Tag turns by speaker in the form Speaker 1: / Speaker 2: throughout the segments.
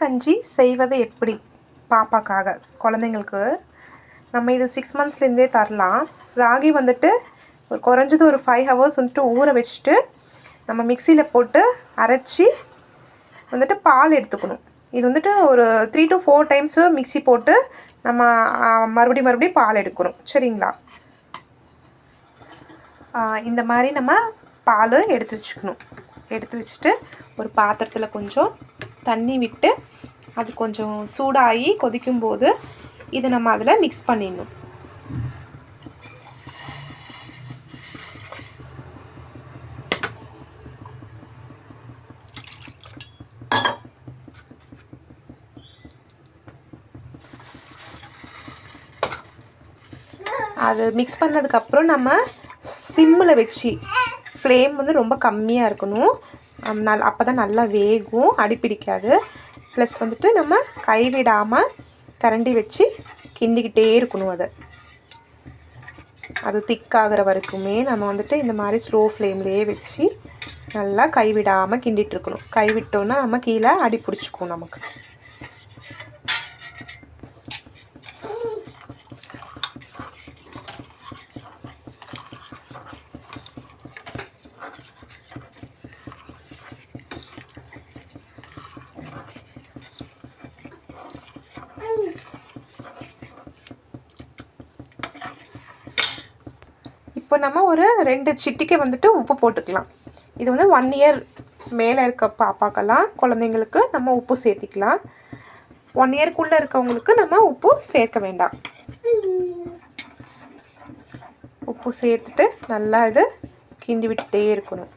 Speaker 1: கஞ்சி செய்வது எப்படி? பாப்பாக்காக குழந்தைங்களுக்கு. நம்ம இது சிக்ஸ் மந்த்ஸ்லேருந்தே தரலாம். ராகி வந்துட்டு ஒரு குறைஞ்சது ஒரு ஃபைவ் ஹவர்ஸ் வந்துட்டு ஊற வச்சுட்டு நம்ம மிக்சியில் போட்டு அரைச்சி வந்துட்டு பால் எடுத்துக்கணும். இது வந்துட்டு ஒரு three to four times mixie போட்டு நம்ம மறுபடியும் மறுபடியும் பால் எடுக்கணும். சரிங்களா? இந்த மாதிரி நம்ம பால் எடுத்து வச்சுக்கணும். எடுத்து வச்சுட்டு ஒரு பாத்திரத்தில் கொஞ்சம் தண்ணி விட்டு அது கொஞ்சம் சூடாகி கொதிக்கும்போது இதை நம்ம அதில் மிக்ஸ் பண்ணிடணும். அது மிக்ஸ் பண்ணதுக்கப்புறம் நம்ம சிம்மில் வச்சு ஃப்ளேம் வந்து ரொம்ப கம்மியாக இருக்கணும். நல் அப்போ தான் நல்லா வேகும் அடிப்பிடிக்காது ப்ளஸ் வந்துட்டு நம்ம கைவிடாமல் கரண்டி வச்சு கிண்டிக்கிட்டே இருக்கணும் அதை. அது திக்காகிற வரைக்குமே நம்ம வந்துட்டு இந்த மாதிரி ஸ்லோ ஃப்ளேம்லேயே வச்சு நல்லா கைவிடாமல் கிண்டிகிட்டு இருக்கணும். கைவிட்டோன்னா நம்ம கீழே அடி பிடிச்சிக்கும் நமக்கு. இப்போ நம்ம ஒரு ரெண்டு சிட்டிக்கே வந்துட்டு உப்பு போட்டுக்கலாம். இது வந்து ஒன் இயர் மேலே இருக்க பாப்பாக்கெல்லாம் குழந்தைங்களுக்கு நம்ம உப்பு சேர்த்திக்கலாம். ஒன் இயர்க்குள்ளே இருக்கவங்களுக்கு நம்ம உப்பு சேர்க்க வேண்டாம். உப்பு சேர்த்துட்டு நல்லா இது கிண்டி விட்டுட்டே இருக்கணும்.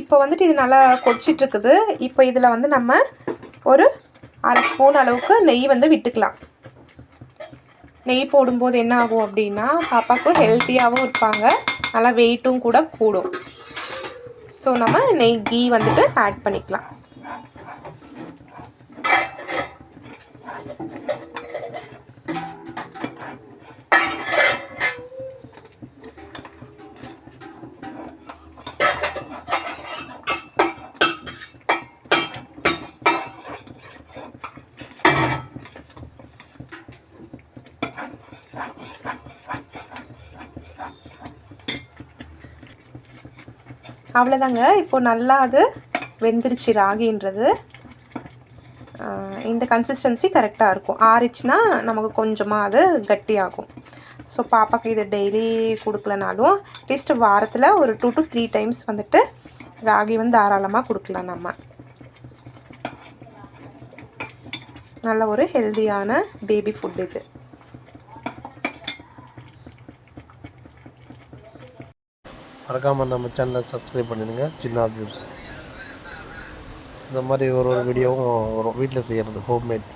Speaker 1: இப்போ வந்துட்டு இது நல்லா கொதிச்சிட்ருக்குது. இப்போ இதில் வந்து நம்ம ஒரு அரை ஸ்பூன் அளவுக்கு நெய் வந்து விட்டுக்கலாம். நெய் போடும்போது என்ன ஆகும் அப்படின்னா பாப்பாவுக்கு ஹெல்த்தியாகவும் இருப்பாங்க. நல்லா வெயிட்டும் கூட கூடும். ஸோ நம்ம நெய் கீ வந்துட்டு ஆட் பண்ணிக்கலாம். அவ்வளோதாங்க இப்போது நல்லா அது வெந்துருச்சு ராகின்றது. இந்த கன்சிஸ்டன்சி கரெக்டாக இருக்கும். ஆறிச்சுன்னா நமக்கு கொஞ்சமாக அது கட்டியாகும். ஸோ பாப்பாக்கு இது டெய்லி கொடுக்கலனாலும் அட்லீஸ்ட் வாரத்தில் ஒரு டூ டு த்ரீ டைம்ஸ் வந்துட்டு ராகி வந்து தாராளமாக கொடுக்கலாம் நம்ம. நல்ல ஒரு ஹெல்தியான பேபி ஃபுட் இது.
Speaker 2: மறக்காமல் நம்ம சேனலை சப்ஸ்கிரைப் பண்ணிடுங்க. சின்ன வியூஸ் இந்த மாதிரி ஒரு ஒரு வீடியோவும் வரும். வீட்டில் செய்கிறது ஹோம்மேட்